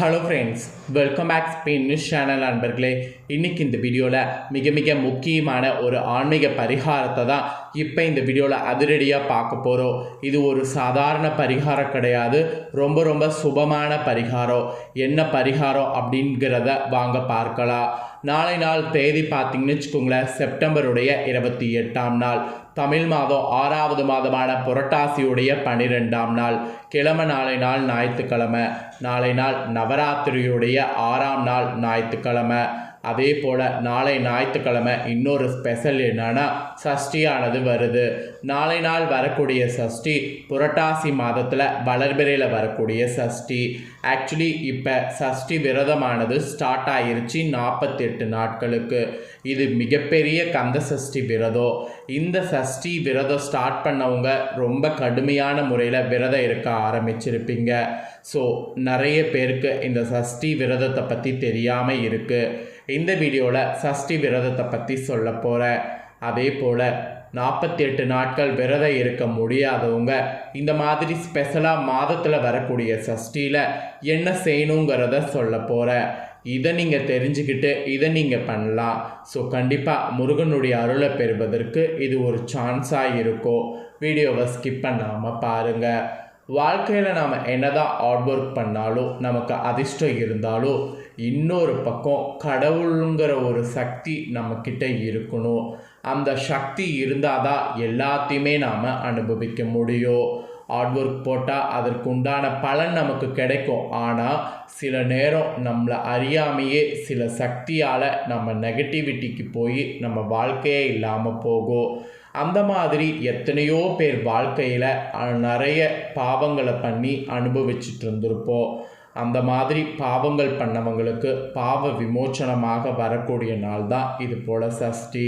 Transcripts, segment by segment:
Hello friends welcome back Spain news channel நண்பர்களே. இன்றைக்கி இந்த வீடியோவில் மிக மிக முக்கியமான ஒரு ஆன்மீக பரிகாரத்தை தான் இப்போ இந்த வீடியோவில் அதிரடியாக பார்க்க போகிறோம் இது ஒரு சாதாரண பரிகாரம் கிடையாது. ரொம்ப ரொம்ப சுபமான பரிகாரம். என்ன பரிகாரம் அப்படிங்கிறத வாங்க பார்க்கலாம். நாளை நாள் தேதி பார்த்தீங்கன்னு வச்சுக்கோங்களேன் செப்டம்பருடைய இருபத்தி எட்டாம் நாள். தமிழ் மாதம் ஆறாவது மாதமான புரட்டாசியுடைய பனிரெண்டாம் நாள். கிழமை நாளை நாள் ஞாயிற்றுக்கிழமை. நாளை நாள் நவராத்திரியுடைய ஆறாம் நாள் ஞாயிற்றுக்கிழமை. அதே போல் நாளை ஞாயிற்றுக்கிழமை இன்னொரு ஸ்பெஷல் என்னன்னா சஷ்டியானது வருது. நாளை நாள் வரக்கூடிய சஷ்டி புரட்டாசி மாதத்தில் வளர்பிறையில் வரக்கூடிய சஷ்டி. ஆக்சுவலி இப்போ சஷ்டி விரதமானது ஸ்டார்ட் ஆயிருச்சு நாற்பத்தெட்டு நாட்களுக்கு. இது மிகப்பெரிய கந்த சஷ்டி விரதம் இந்த சஷ்டி விரதம் ஸ்டார்ட் பண்ணவங்க ரொம்ப கடுமையான முறையில் விரதம் இருக்க ஆரம்பிச்சிருப்பீங்க. ஸோ நிறைய பேருக்கு இந்த சஷ்டி விரதத்தை பற்றி தெரியாமல் இருக்குது இந்த வீடியோவில் சஷ்டி விரதத்தை பற்றி சொல்ல போகிறேன் அதே போல் நாற்பத்தி எட்டு நாட்கள் விரதம் இருக்க முடியாதவங்க இந்த மாதிரி ஸ்பெஷலாக மாதத்தில் வரக்கூடிய சஷ்டியில் என்ன செய்யணுங்கிறத சொல்ல போகிறேன் இதை நீங்கள் தெரிஞ்சுக்கிட்டு இதை நீங்கள் பண்ணலாம். ஸோ கண்டிப்பாக முருகனுடைய அருளை பெறுவதற்கு இது ஒரு சான்ஸாக இருக்கும். வீடியோவை ஸ்கிப் பண்ணாமல் பாருங்கள் வாழ்க்கையில் நாம் என்னதான் ஹார்ட் ஒர்க் பண்ணாலும் நமக்கு அதிர்ஷ்டம் இருந்தாலும் இன்னொரு பக்கம் கடவுளுங்கிற ஒரு சக்தி நம்மக்கிட்ட இருக்கணும். அந்த சக்தி இருந்தால் தான் எல்லாத்தையுமே நாம் அனுபவிக்க முடியும். ஹார்ட் ஒர்க் போட்டால் அதற்கு உண்டான பலன் நமக்கு கிடைக்கும். ஆனால் சில நேரம் நம்மளை அறியாமையே சில சக்தியால் நம்ம நெகட்டிவிட்டிக்கு போய் நம்ம வாழ்க்கையே இல்லாமல் போகும். அந்த மாதிரி எத்தனையோ பேர் வாழ்க்கையில் நிறைய பாவங்களை பண்ணி அனுபவிச்சுட்டு இருந்திருப்போம். அந்த மாதிரி பாவங்கள் பண்ணவங்களுக்கு பாவ விமோச்சனமாக வரக்கூடிய நாள் தான் இது போல சஷ்டி.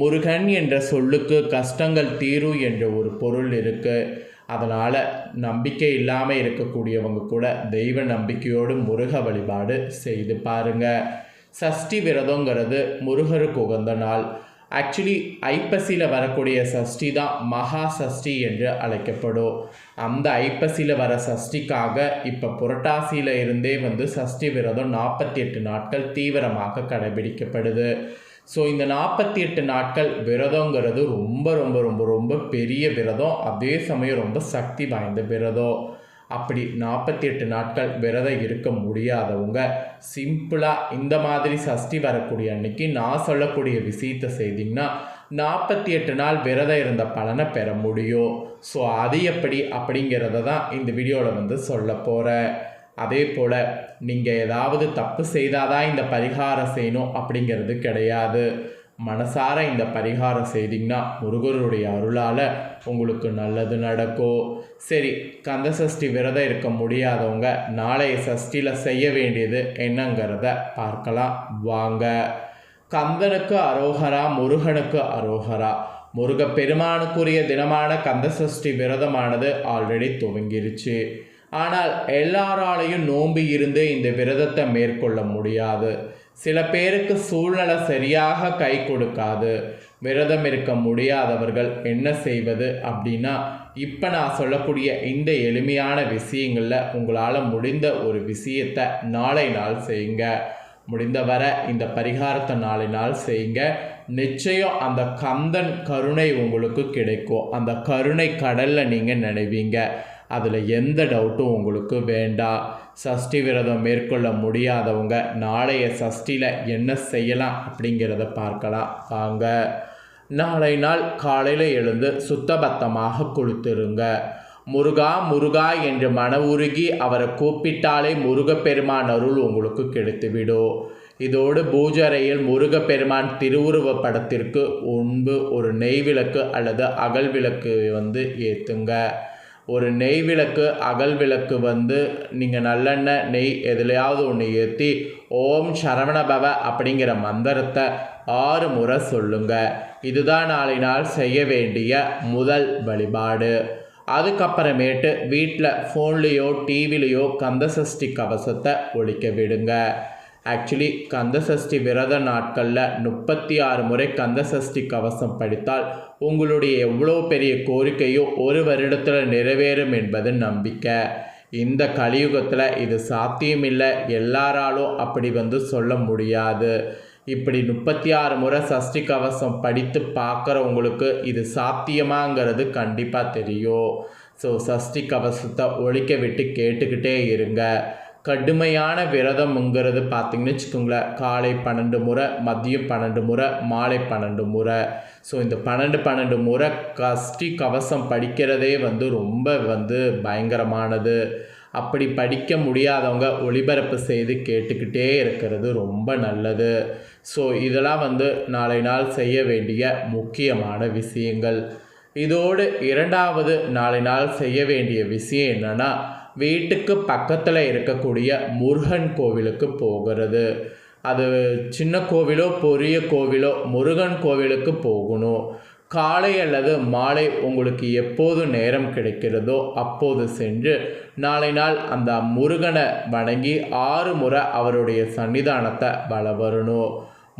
முருகன் என்ற சொல்லுக்கு கஷ்டங்கள் தீரும் என்ற ஒரு பொருள் இருக்குது அதனால் நம்பிக்கை இல்லாமல் இருக்கக்கூடியவங்க கூட தெய்வ நம்பிக்கையோடு முருக வழிபாடு செய்து பாருங்கள் சஷ்டி விரதங்கிறது முருகருக்கு உகந்த நாள். ஆக்சுவலி ஐப்பசியில் வரக்கூடிய சஷ்டி தான் மகா சஷ்டி என்று அழைக்கப்படும். அந்த ஐப்பசியில் வர சஷ்டிக்காக இப்போ புரட்டாசியில் இருந்தே வந்து சஷ்டி விரதம் நாற்பத்தி எட்டு நாட்கள் தீவிரமாக கடைபிடிக்கப்படுது. ஸோ இந்த நாற்பத்தி எட்டு நாட்கள் விரதங்கிறது ரொம்ப ரொம்ப ரொம்ப ரொம்ப பெரிய விரதம். அதே சமயம் ரொம்ப சக்தி வாய்ந்த விரதம். அப்படி நாற்பத்தி எட்டு நாட்கள் விரதம் இருக்க முடியாதவங்க சிம்பிளாக இந்த மாதிரி சஷ்டி வரக்கூடிய அன்னைக்கு நான் சொல்லக்கூடிய விஷயத்தை செய்திங்கன்னா நாற்பத்தி எட்டு நாள் விரதம் இருந்த பலனை பெற முடியும். ஸோ அது எப்படி? அப்படிங்கிறத தான் இந்த வீடியோவில் வந்து சொல்ல போகிறேன் அதே போல் நீங்கள் ஏதாவது தப்பு செய்தால் தான் இந்த பரிகாரம் செய்யணும் அப்படிங்கிறது கிடையாது. மனசார இந்த பரிகாரம் செய்தீங்கன்னா முருகருடைய அருளால் உங்களுக்கு நல்லது நடக்கும் சரி கந்த சஷ்டி விரதம் இருக்க முடியாதவங்க நாளைய சஷ்டியில் செய்ய வேண்டியது என்னங்கிறத பார்க்கலாம். வாங்க. கந்தனுக்கு அரோகரா முருகனுக்கு அரோகரா. முருக பெருமானுக்குரிய தினமான கந்த சஷ்டி விரதமானது ஆல்ரெடி துவங்கிருச்சு. ஆனால் எல்லாராலையும் நோம்பி இருந்து இந்த விரதத்தை மேற்கொள்ள முடியாது. சில பேருக்கு சூழ்நிலை சரியாக கை கொடுக்காது. விரதம் இருக்க முடியாதவர்கள் என்ன செய்வது அப்படின்னா இப்போ நான் சொல்லக்கூடிய இந்த எளிமையான விஷயங்களில் உங்களால் முடிந்த ஒரு விஷயத்தை நாளை நாள் செய்யுங்க. முடிந்தவரை இந்த பரிகாரத்தை நாளை நாள் செய்யுங்க. நிச்சயம் அந்த கந்தன் கருணை உங்களுக்கு கிடைக்கும். அந்த கருணை கடலில் நீங்கள் நினைவீங்க. அதில் எந்த டவுட்டும் உங்களுக்கு வேண்டாம் சஷ்டி விரதம் மேற்கொள்ள முடியாதவங்க நாளைய சஷ்டியில் என்ன செய்யலாம் அப்படிங்கிறத பார்க்கலாம். வாங்க. நாளை நாள் காலையில் எழுந்து சுத்தபத்தமாக கொடுத்துருங்க முருகா முருகா என்று மன உருகி அவரை கூப்பிட்டாலே முருகப்பெருமான் அருள் உங்களுக்கு கெடுத்துவிடும். இதோடு பூஜரையில் முருகப்பெருமான் திருவுருவ படத்திற்கு முன்பு ஒரு நெய் விளக்கு அல்லது அகல் விளக்கு வந்து ஏற்றுங்க ஒரு நெய் விளக்கு அகல் விளக்கு வந்து நீங்கள் நல்லெண்ணெய் நெய் எதுலையாவது ஒன்று ஏற்றி ஓம் சரவணபவ அப்படிங்கிற மந்திரத்தை ஆறு முறை சொல்லுங்க. இதுதான் நாளை நாள் செய்ய வேண்டிய முதல் வழிபாடு. அதுக்கப்புறமேட்டு வீட்டில் ஃபோன்லேயோ டிவிலேயோ கந்தசஷ்டி கவசத்தை ஒழிக்க விடுங்க. ஆக்சுவலி கந்தசஷ்டி விரத நாட்களில் முப்பத்தி ஆறு முறை கந்தசஷ்டி கவசம் படித்தால் உங்களுடைய எவ்வளோ பெரிய கோரிக்கையோ ஒரு வருடத்தில் நிறைவேறும் என்பது நம்பிக்கை. இந்த கலியுகத்தில் இது சாத்தியமில்லை. எல்லாராலும் அப்படி வந்து சொல்ல முடியாது. இப்படி முப்பத்தி ஆறு முறை சஷ்டி கவசம் படித்து பார்க்குறவங்களுக்கு இது சாத்தியமாங்கிறது கண்டிப்பாக தெரியும். ஸோ சஷ்டி கவசத்தை ஒழிக்க விட்டு கேட்டுக்கிட்டே இருங்க. கடுமையான விரதம்ங்கிறது பார்த்தீங்கன்னு வச்சுக்கோங்களேன். காலை பன்னெண்டு முறை மதியம் பன்னெண்டு முறை மாலை பன்னெண்டு முறை. ஸோ இந்த பன்னெண்டு பன்னெண்டு முறை கஷ்டி கவசம் படிக்கிறதே வந்து ரொம்ப வந்து பயங்கரமானது. அப்படி படிக்க முடியாதவங்க ஒளிபரப்பு செய்து கேட்டுக்கிட்டே இருக்கிறது ரொம்ப நல்லது. ஸோ இதெல்லாம் வந்து நாளை நாள் செய்ய வேண்டிய முக்கியமான விஷயங்கள். இதோடு இரண்டாவது நாளை நாள் செய்ய வேண்டிய விஷயம் என்னென்னா வீட்டுக்கு பக்கத்தில் இருக்கக்கூடிய முருகன் கோவிலுக்கு போகிறது. அது சின்ன கோவிலோ பெரிய கோவிலோ முருகன் கோவிலுக்கு போகணும். காலை அல்லது மாலை உங்களுக்கு எப்போது நேரம் கிடைக்கிறதோ அப்போது சென்று நாளை நாள் அந்த முருகனை வணங்கி ஆறு முறை அவருடைய சன்னிதானத்தை வள வரணும்.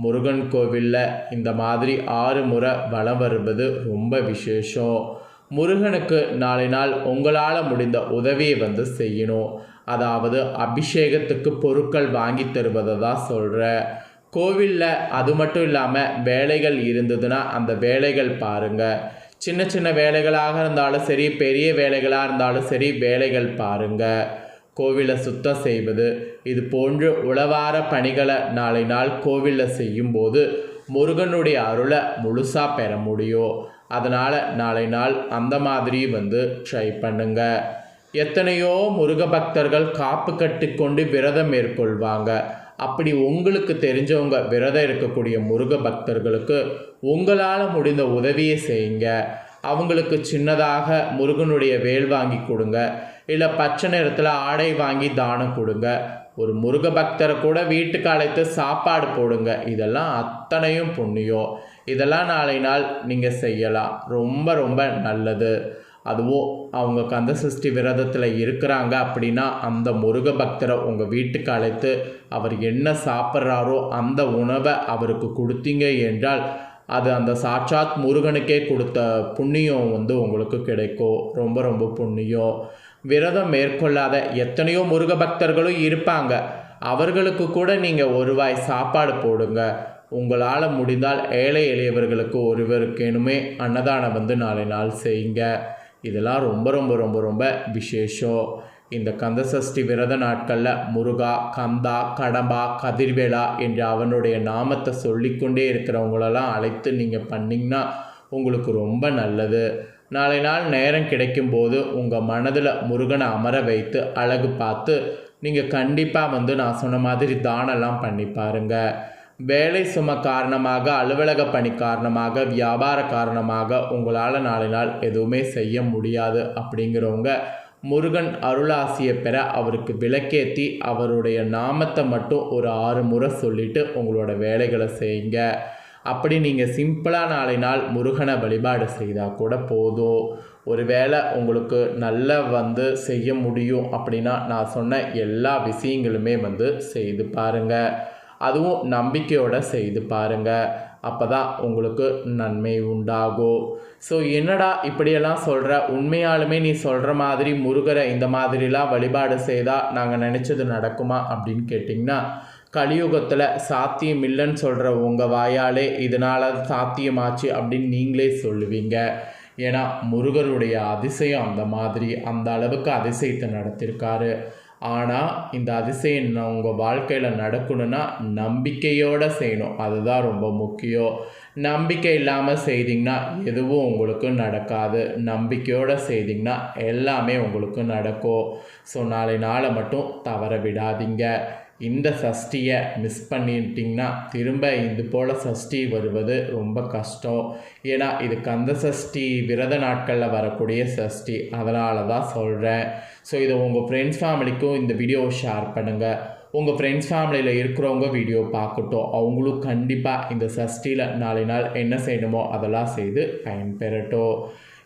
முருகன் கோவிலில் இந்த மாதிரி ஆறு முறை வளம் வருவது ரொம்ப விசேஷம். முருகனுக்கு நாளை நாள் உங்களால் முடிந்த உதவியை வந்து செய்யணும். அதாவது அபிஷேகத்துக்கு பொருட்கள் வாங்கி தருவதை தான் சொல்கிறேன் கோவிலில் அது மட்டும் இல்லாமல் வேலைகள் இருந்ததுன்னா அந்த வேலைகள் பாருங்கள் சின்ன சின்ன வேலைகளாக இருந்தாலும் சரி பெரிய வேலைகளாக இருந்தாலும் சரி வேலைகள் பாருங்கள் கோவிலை சுத்தம் செய்வது இது போன்று உளவார பணிகளை நாளை நாள் கோவிலில் செய்யும்போது முருகனுடைய அருளை முழுசாக பெற முடியும் அதனால் நாளை நாள் அந்த மாதிரி வந்து ட்ரை பண்ணுங்க. எத்தனையோ முருக பக்தர்கள் காப்பு கட்டிக்கொண்டு விரதம் மேற்கொள்வாங்க. அப்படி உங்களுக்கு தெரிஞ்சவங்க விரதம் இருக்கக்கூடிய முருக பக்தர்களுக்கு உங்களால் முடிந்த உதவியை செய்யுங்க. அவங்களுக்கு சின்னதாக முருகனுடைய வேல் வாங்கி கொடுங்க. இல்லை பச்சை நிறத்தில் ஆடை வாங்கி தானம் கொடுங்க. ஒரு முருக பக்தரை கூட வீட்டுக்கு அழைத்து சாப்பாடு போடுங்க. இதெல்லாம் அத்தனையும் புண்ணியம். இதெல்லாம் நாளை நாள் நீங்கள் செய்யலாம். ரொம்ப ரொம்ப நல்லது. அதுவும் அவங்க கந்த சஷ்டி விரதத்தில் இருக்கிறாங்க அப்படின்னா அந்த முருக பக்தரை உங்கள் வீட்டுக்கு அழைத்து அவர் என்ன சாப்பிட்றாரோ அந்த உணவை அவருக்கு கொடுத்தீங்க என்றால் அது அந்த சாட்சாத் முருகனுக்கே கொடுத்த புண்ணியம் வந்து உங்களுக்கு கிடைக்கும். ரொம்ப ரொம்ப புண்ணியம். விரதம் மேற்கொள்ளாத எத்தனையோ முருக பக்தர்களும் இருப்பாங்க. அவர்களுக்கு கூட நீங்கள் ஒருவாய் சாப்பாடு போடுங்க. உங்களால் முடிந்தால் ஏழை எளியவர்களுக்கு ஒருவருக்கேனுமே அன்னதானம் வந்து நாளை நாள் செய்யுங்க. இதெல்லாம் ரொம்ப ரொம்ப ரொம்ப ரொம்ப விசேஷம். இந்த கந்த சஷ்டி விரத நாட்களில் முருகா கந்தா கடம்பா கதிர்வேலா என்று அவனுடைய நாமத்தை சொல்லிக்கொண்டே இருக்கிறவங்களெல்லாம் அழைத்து நீங்கள் பண்ணிங்கன்னா உங்களுக்கு ரொம்ப நல்லது. நாளை நாள் நேரம் கிடைக்கும்போது உங்கள் மனதில் முருகனை அமர வைத்து அழகு பார்த்து நீங்கள் கண்டிப்பாக வந்து நான் சொன்ன மாதிரி தானெல்லாம் பண்ணி பாருங்கள் வேலை சும காரணமாக அலுவலக பணி காரணமாக வியாபார காரணமாக உங்களால் நாளை நாள் எதுவுமே செய்ய முடியாது அப்படிங்கிறவங்க முருகன் அருளாசியை பெற அவருக்கு விளக்கேற்றி அவருடைய நாமத்தை மட்டும் ஒரு ஆறு முறை சொல்லிவிட்டு உங்களோட வேலைகளை செய்யுங்க. அப்படி நீங்கள் சிம்பிளாக நாளை நாள் முருகனை வழிபாடு செய்தால் கூட போதும். ஒருவேளை உங்களுக்கு நல்ல வந்து செய்ய முடியும் அப்படின்னா நான் சொன்ன எல்லா விஷயங்களுமே வந்து செய்து பாருங்கள் அதுவும் நம்பிக்கையோடு செய்து பாருங்கள் அப்போ தான் உங்களுக்கு நன்மை உண்டாகும். ஸோ என்னடா இப்படியெல்லாம் சொல்கிற உண்மையாலுமே நீ சொல்கிற மாதிரி முருகரை இந்த மாதிரிலாம் வழிபாடு செய்தால் நாங்கள் நினச்சது நடக்குமா அப்படின்னு கேட்டிங்கன்னா கலியுகத்தில் சாத்தியம் இல்லைன்னு சொல்கிற உங்கள் வாயாலே இதனால் சாத்தியமாச்சு அப்படின்னு நீங்களே சொல்லுவீங்க. ஏன்னா முருகருடைய அதிசயம் அந்த மாதிரி அந்த அளவுக்கு அதிசயத்தை நடத்தியிருக்காரு ஆனால் இந்த அதிசயம் உங்கள் வாழ்க்கையில் நடக்கணும்னா நம்பிக்கையோடு செய்யணும். அதுதான் ரொம்ப முக்கியம். நம்பிக்கை இல்லாமல் செய்திங்கன்னா எதுவும் உங்களுக்கு நடக்காது. நம்பிக்கையோடு செய்திங்கன்னா எல்லாமே உங்களுக்கு நடக்கும். ஸோ நாளை நாளை மட்டும் தவற விடாதீங்க. இந்த சஷ்டியை மிஸ் பண்ணிட்டிங்கன்னா திரும்ப இது போல் சஷ்டி வருவது ரொம்ப கஷ்டம். ஏன்னா இது கந்த சஷ்டி விரத நாட்களில் வரக்கூடிய சஷ்டி அதனால தான் சொல்கிறேன் ஸோ இதை உங்கள் ஃப்ரெண்ட்ஸ் ஃபேமிலிக்கும் இந்த வீடியோவை ஷேர் பண்ணுங்கள் உங்கள் ஃப்ரெண்ட்ஸ் ஃபேமிலியில் இருக்கிறவங்க வீடியோ பார்க்கட்டும். அவங்களும் கண்டிப்பாக இந்த சஷ்டியில் நாளை நாள் என்ன செய்யணுமோ அதெல்லாம் செய்து பயன்பெறட்டும்.